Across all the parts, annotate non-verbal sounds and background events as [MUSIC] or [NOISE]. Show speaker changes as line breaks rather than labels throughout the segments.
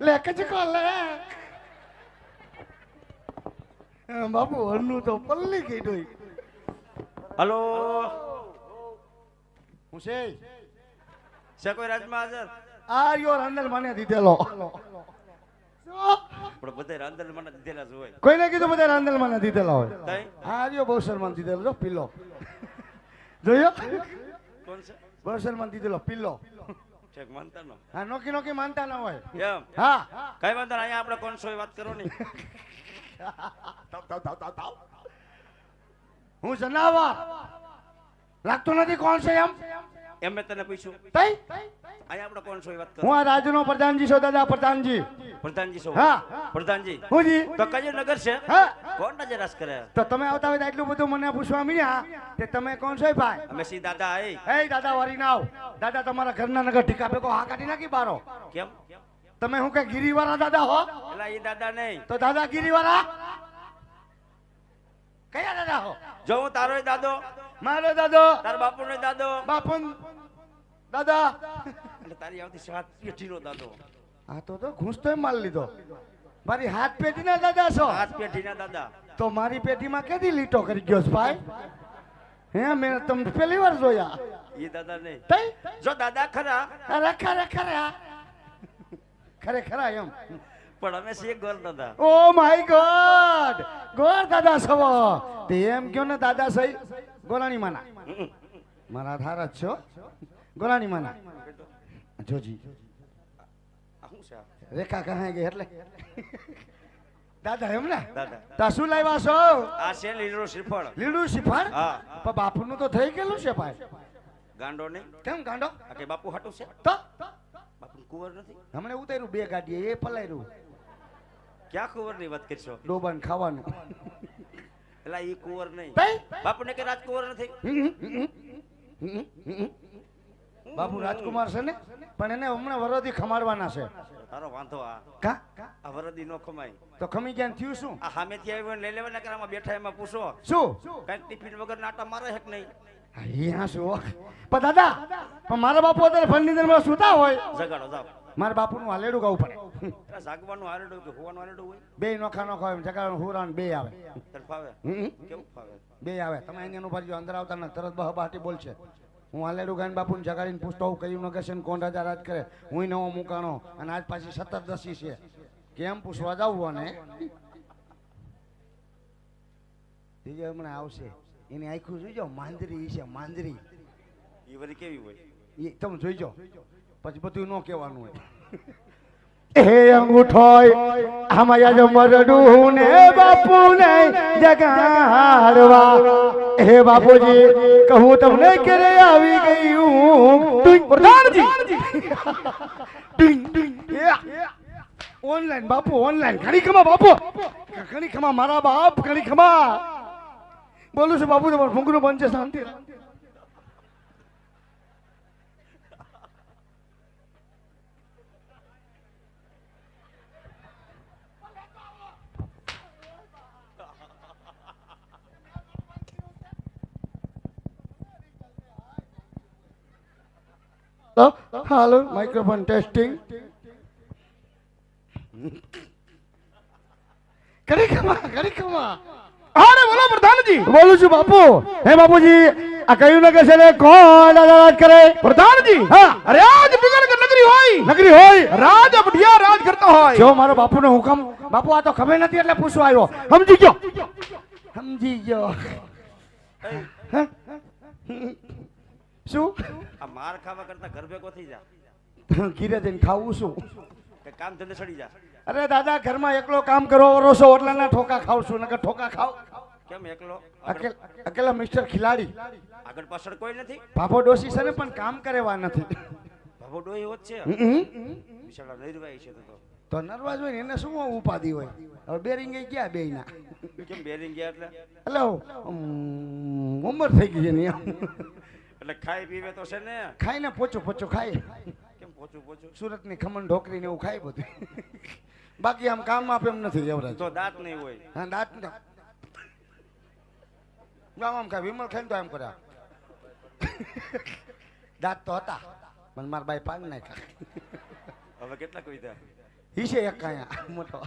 લે કચી કોલ લે? એ બાપુ તો પલ્લી ગઈ ડોઈ
હલો.
હું છે?
છે કોઈ રાજમાં હાજર?
આ યો રાંદલ મને દીધેલો.
પણ બધા રાંધણ મને દીધેલા જ હોય.
કોઈને કીધું બધા રાંદલ મને દીધેલા હોય? હા રહ્યો બહુ શર્મા દીધેલો. જો પીલો. જોયો?
કોણ છે?
બહુ શર્મા દીધેલો. પિલ્લો
ઠેક માનતા નો
હા નોકી નોકી માનતા ના હોય.
એમ?
હા.
કઈ વાંધો અહીંયા આપણે કોણ વાત કરો ને
તાવ, તાવ, તાવ, તાવ, તાવ. હું જનાવર લાગતું નથી કોણ છે એમ?
એમ મેં તને પૂછ્યું.
તઈ?
અહીંયા આપણે કોણ છો એ વાત
હું
કરો
આ રાજનો પ્રધાનજી છો દાદા પ્રધાનજી.
પ્રધાનજી છો?
હા.
પ્રધાનજી
હું જી.
તો કયું નગર છે?
હા.
કોણ નજર રાસ કરે?
તો તમે આવતા હોય એટલું બધું મને પૂછવા મળ્યા કે તમે કોણ છો ભાઈ?
અમે સી દાદા આઈ
હે દાદા વારી નાવ દાદા તમારા ઘરના નગર ઠીકા બેકો હા કાઢી નાખી બારો.
કેમ?
તમે હું કે ગીરીવાળા દાદા હો?
એલા એ દાદા નહીં.
તો દાદા ગીરીવાળા? કયા દાદા હો?
જો હું તારો દાદો.
મારો દાદો.
તાર બાપુ નો દાદો.
બાપુન દાદા.
એટલે તારી આવતી સાત પેઢીનો દાદો.
આ તો તો ઘૂંસતો માલ લીધો. મારી હાથ પેઢીના દાદા છો?
હાથ પેઢીના દાદા.
તો મારી પેઢીમાં કેદી લીટો કરી ગયો છે ભાઈ? હે મેં તમને પહેલી વાર જોયા.
એ દાદા નહીં.
તઈ?
જો દાદા ખરા.
અરે ખરે ખરે. ખરે ખરા એમ.
પણ અમે છીએ ગોર દાદા.
Oh my God! ગોર દાદા સવો તે એમ કયો ને દાદા સહી? ગોરાણી માના. મારા જ છો. ગોરાણી માના. જોજી.
શું છે
રેખા કહે ગઈ એટલે? [LAUGHS] દાદા એમ ને?
દાદા.
તા શું લાવ્યા છો?
આ છે લીલું શ્રીફળ.
લીલું શ્રીફળ?
હા.
પણ બાપુનું તો થઈ ગયેલું છે ભાઈ.
ગાંડો ને
કેમ ગાંડો?
કે બાપુ હાટું છે?
તો?
બાપુ કુંવર નથી.
હમણે ઉતાર્યું બે ગાડીએ એ પલાયરું.
ક્યાં કુંવરની વાત કરશો
ડોબાન ખાવાનું.
એટલે એ કુંવર નહીં. બાપુ ને કે રાજકુંવર નથી?
બાપુ રાજકુમાર છે ને? પણ એને હમણાં વરદી ખમાડવાના છે.
તારો વાંધો આ.
કા?
આ વરદી નો કમાય
તો ખમી ગયા થયું શું?
આ સામેથી આવ્યો લઈ લઈ લેવાના કરામાં બેઠા એમાં પૂછો.
શું?
કંઈક ટિફિન વગર નાટા મારે હેક નહીં?
અહીંયા શું? પણ દાદા પણ મારા બાપુ અત્યારે ફર્નિચરમાં સુતા હોય.
જગાડો જાવ
મારા બાપુનું હાલેડું ગાવું પડે.
જાગવાનું હાલેડું કે હોવાનું હાલેડું હોય?
બે નોખા નોખા હોય જગાડું હુરાન બે આવે.
તને ફાવે કેવું ફાવે?
બે આવે. તમે અહીંયા નું ભરજો અંદર આવતા તરત બહ બહાટી બોલશે. હું હાલેડું ગાયન બાપુને જગાડીને પૂછતો હું કયું છે કોણ રાજા રાજ કરે? હું નવો મુકાણો અને આજ પાછી સતત દસી છે. કેમ પૂછવા જાવું અને બીજો હમણાં આવશે. એની આખું જોઈજો માંદરી છે માંદરી.
એ વળી કેવી હોય?
એ તમે જોઈજો. પછી બધું ન કહેવાનું હોય. હે અંગૂઠોય આમાં જો મરડું ને બાપુ ને જગાડવા. હે બાપુજી, કહું તમને ક્યારે આવી ગયું ટુંગ પ્રધાનજી. ઓનલાઈન બાપુ, ઓનલાઈન. ઘણી ખમા બાપુ. ઘણી ખમા મારા બાપ ઘણી ખમા બોલું છું બાપુ, તમારું ફૂંકનું બનશે શાંતિ. હાલો માઇક્રોફોન ટેસ્ટિંગ કરી ખમા
અરે બોલો પ્રધાનજી.
બોલું છું બાપુ. હે બાપુજી આ કયું નગર છે ને? કોણ રાજ કરે?
પ્રધાનજી
હા.
રાજ બિગડ નગરી હોય?
નગરી હોય.
રાજ બઢિયા રાજ કરતો હોય.
જો મારો બાપુનો હુકમ બાપુ આ તો ખબર નથી એટલે પૂછવા આવ્યો. સમજી ગયો. સમજી ગયો. શું?
માર ખાવા કરતા ઘર ભેગો થઈ જા. [LAUGHS]
ઘીરે જઈને ખાવું શું?
કે કામ ધંધે સડી જા.
અરે દાદા ઘરમાં એકલો કામ કરો વરોસો ના ઠોકા ખાવ છું નકર ઠોકા ખાવ.
કેમ એકલો?
અકેલ- મિસ્ટર ખિલાડી.
આગળ પાછળ કોઈ નથી?
ભાભો ડોસી છે ને પણ કામ કરેવા નથી.
ભાભો ડોહી હોત છે. બિચારા નિર્વાહી છે તો તો.
નર્વાજ હોય ને એને શું ઉપાધિ હોય? હવે બેરિંગ ગયા બે ના
કેમ બેરિંગ ગયા એટલે?
એટલે ઉમ, ઉંમર થઈ ગઈ છે ને.
એટલે ખાઈ પીવે તો છે ને.
ખાઈને પોચું પોચું ખાય
કેમ પોચું પોચું?
સુરતની ખમણ ઢોકરી ને એવું ખાય બધું. બાકી આમ કામ આપે એમ નથી જવરાજ
તો દાંત નહીં હોય.
હા દાંત ને આમ આમ ખાય વિમલ ખાઈને તો એમ કર્યા. દાંત તો હતા પણ મારા બાઈ પાડ નાખ્યા.
હવે કેટલા કોઈ
ઈ છે એક કાયા મોટો.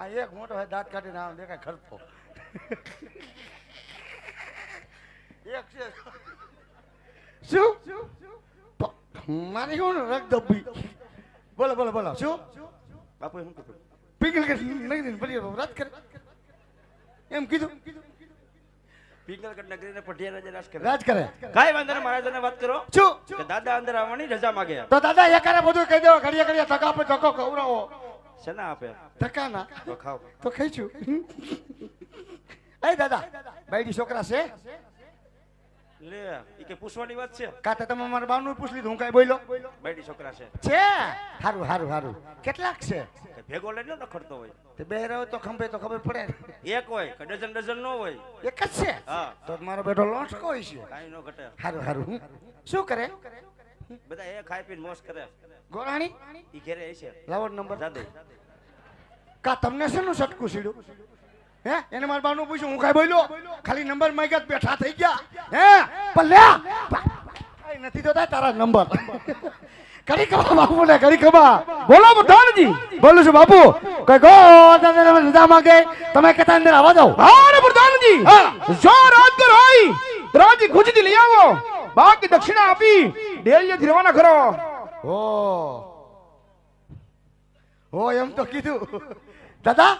આ એક મોટો દાંત કાઢીને આમ દેખાય ખરતો એક છે. શું? મારી ને રગ દબ્બી બોલો બોલો બોલો. શું?
બાપુ શું કીધું?
પીગલ કે નહીં ભલે રદ કરે. એમ કીધું?
પિંગલગઢ નગરીને પઢિયા રાજા રાજ કરે.
રાજ કરે.
કાંઈ વાંધો નહીં મહારાજાને વાત કરો.
શું?
કે દાદા અંદર આવવાની રજા માગે
તો દાદા એકારે બધું કહી દેવા ઘડીએ ઘડીએ ધક્કા આપે ધક્કો ખવડાવો.
શેના આપે?
ધક્કા ના
તો ખાવ
તો ખાઈશું. એ દાદા બાઈડી છોકરા છે?
લે ઈ કે પૂછવાની વાત છે.
કાતે તમે મારા બાનું પૂછ લીધું હું કાઈ બોલ્યો?
બેડી છોકરા છે.
છે? સારું હારું હારું. કેટલાક છે?
ભેગો લઈને ખડતો હોય.
તે બે રહ્યો તો ખંભે તો ખબર પડે.
એક હોય કે ડઝન ડઝન ન હોય.
એક જ છે?
હા.
તો મારો બેટો લોટકો હોય છે?
કાંઈ ન ઘટે.
સારું સારું શું કરે?
બધા એ ખાઈ પીને મોસ કરે.
ગોરાણી?
ઈ ઘરે છે.
લાવો નંબર.
જાદુ
કા તમને શેનું સટકું સીડ્યું હે? એને મારા બાનું પૂછ્યું હું કાંઈ બોલ્યો? ખાલી નંબર માંગ્યા તો બેઠા થઈ ગયા. હે? પણ લે નથી તો તારા નંબર. કરી કબા બાપુ ને કરી કબા
બોલો પ્રધાનજી
બોલું છું બાપુ. કઈ ગો રજા માંગે. તમે કેતા અંદર આવા દો
હા પ્રધાનજી. જો રાજગર હોય રાજી ખુશીથી લઈ આવો. બાકી દક્ષિણા આપી ડેલીએથી રવાના કરો.
ઓ. ઓ એમ તો કીધું. દાદા?